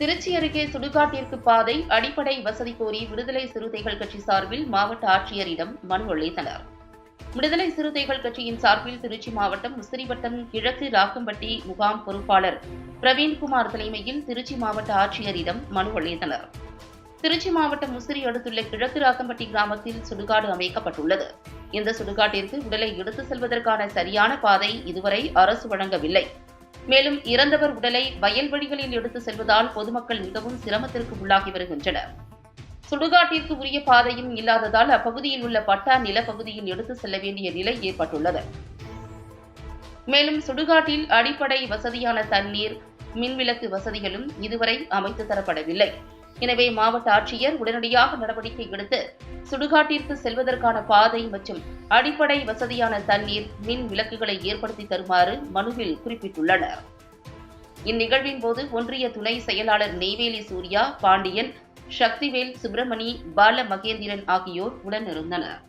திருச்சி அருகே சுடுகாட்டிற்கு பாதை அடிப்படை வசதி கோரி விடுதலை சிறுத்தைகள் கட்சி சார்பில் மாவட்ட ஆட்சியரிடம் மனு அளித்தனர். விடுதலை சிறுத்தைகள் கட்சியின் சார்பில் திருச்சி மாவட்டம் உசிறிவட்டம் கிழக்கு ராக்கம்பட்டி முகாம் பொறுப்பாளர் பிரவீன்குமார் தலைமையில் திருச்சி மாவட்ட ஆட்சியரிடம் மனு அளித்தனர். திருச்சி மாவட்டம் முசிறி அடுத்துள்ள கிழக்கு ராக்கம்பட்டி கிராமத்தில் சுடுகாடு அமைக்கப்பட்டுள்ளது. இந்த சுடுகாட்டிற்கு உடலை எடுத்து செல்வதற்கான சரியான பாதை இதுவரை அரசு வழங்கவில்லை. மேலும் இறந்தவர் உடலை வயல்வெளிகளில் எடுத்து செல்வதால் பொதுமக்கள் மிகவும் சிரமத்திற்கு உள்ளாகி வருகின்றனர். சுடுகாட்டிற்கு உரிய பாதையும் இல்லாததால் அப்பகுதியில் உள்ள பட்டா நிலப்பகுதியில் எடுத்து செல்ல வேண்டிய நிலை ஏற்பட்டுள்ளது. மேலும் சுடுகாட்டில் அடிப்படை வசதியான தண்ணீர் மின்விளக்கு வசதிகளும் இதுவரை அமைத்து தரப்படவில்லை. எனவே மாவட்ட ஆட்சியர் உடனடியாக நடவடிக்கை எடுத்து சுடுகாட்டிற்கு செல்வதற்கான பாதை மற்றும் அடிப்படை வசதியான தண்ணீர் மின் விளக்குகளை ஏற்படுத்தி தருமாறு மனுவில் குறிப்பிட்டுள்ளனர். இந்நிகழ்வின் போது ஒன்றிய துணை செயலாளர் நெய்வேலி சூர்யா பாண்டியன் சக்திவேல் சுப்பிரமணி பால மகேந்திரன் ஆகியோர் உடனிருந்தனர்.